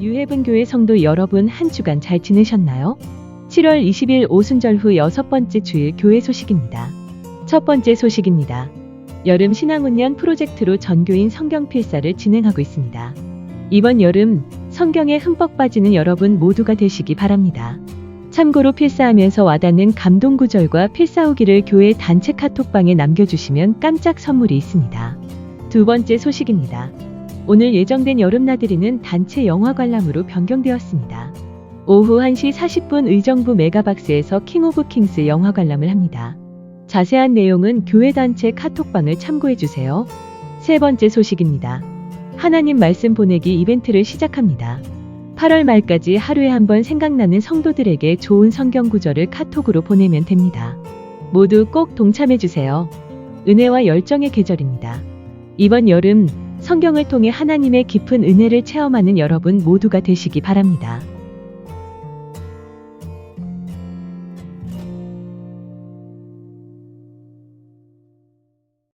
유해분 교회 성도 여러분 한 주간 잘 지내셨나요? 7월 20일 오순절 후 여섯 번째 주일 교회 소식입니다. 첫 번째 소식입니다. 여름 신앙훈련 프로젝트로 전교인 성경 필사를 진행하고 있습니다. 이번 여름 성경에 흠뻑 빠지는 여러분 모두가 되시기 바랍니다. 참고로 필사하면서 와닿는 감동 구절과 필사 후기를 교회 단체 카톡방에 남겨주시면 깜짝 선물이 있습니다. 두 번째 소식입니다. 오늘 예정된 여름 나들이는 단체 영화 관람으로 변경되었습니다. 오후 1시 40분 의정부 메가박스에서 킹 오브 킹스 영화 관람을 합니다. 자세한 내용은 교회 단체 카톡방을 참고해 주세요. 세 번째 소식입니다. 하나님 말씀 보내기 이벤트를 시작합니다. 8월 말까지 하루에 한 번 생각나는 성도들에게 좋은 성경 구절을 카톡으로 보내면 됩니다. 모두 꼭 동참해 주세요. 은혜와 열정의 계절입니다. 이번 여름 성경을 통해 하나님의 깊은 은혜를 체험하는 여러분 모두가 되시기 바랍니다.